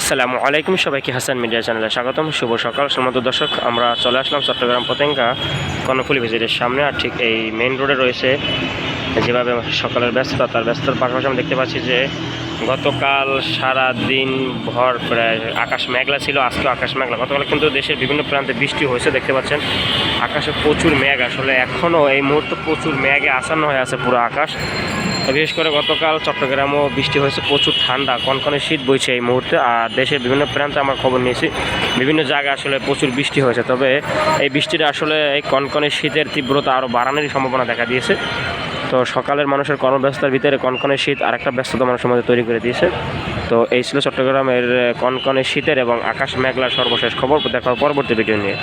আসসালামু আলাইকুম সবাইকে হাসান মিডিয়া চ্যানেলে স্বাগতম। শুভ সকাল। সম্মত দর্শক, আমরা চলে আসলাম চট্টগ্রাম পতেঙ্গা কর্ণফুলি ভিজিটের সামনে আর ঠিক এই মেইন রোডে রয়েছে। যেভাবে সকালের ব্যস্ততা, তার ব্যস্ততার পাশাপাশি আমি দেখতে পাচ্ছি যে গতকাল সারা দিন ভর প্রায় আকাশ মেঘলা ছিল আজকে আকাশ মেঘলা। গতকাল কিন্তু দেশের বিভিন্ন প্রান্তে বৃষ্টি হয়েছে, দেখতে পাচ্ছেন। আকাশে প্রচুর মেঘ, আসলে এখনও এই মুহূর্তে প্রচুর মেঘে আসান্ন হয়ে আছে পুরো আকাশ। বিশেষ করে গতকাল চট্টগ্রামও বৃষ্টি হয়েছে, প্রচুর ঠান্ডা, কনকনে শীত বইছে এই মুহূর্তে, আর দেশের বিভিন্ন প্রান্তে আমরা খবর নিয়েছি, বিভিন্ন জায়গায় আসলে প্রচুর বৃষ্টি হয়েছে, তবে এই বৃষ্টিটা আসলে এই কনকনে শীতের তীব্রতা আরও বাড়ানোরই সম্ভাবনা দেখা দিয়েছে। তো সকালের মানুষের কর্মব্যস্ততার ভিতরে কনকনে শীত আরেকটা ব্যস্ততা মানুষের মধ্যে তৈরি করে দিয়েছে। তো এই ছিল চট্টগ্রামের কনকনে শীতের এবং আকাশ মেঘলার সর্বশেষ খবর দেখার পরবর্তী ভিডিও নিয়ে।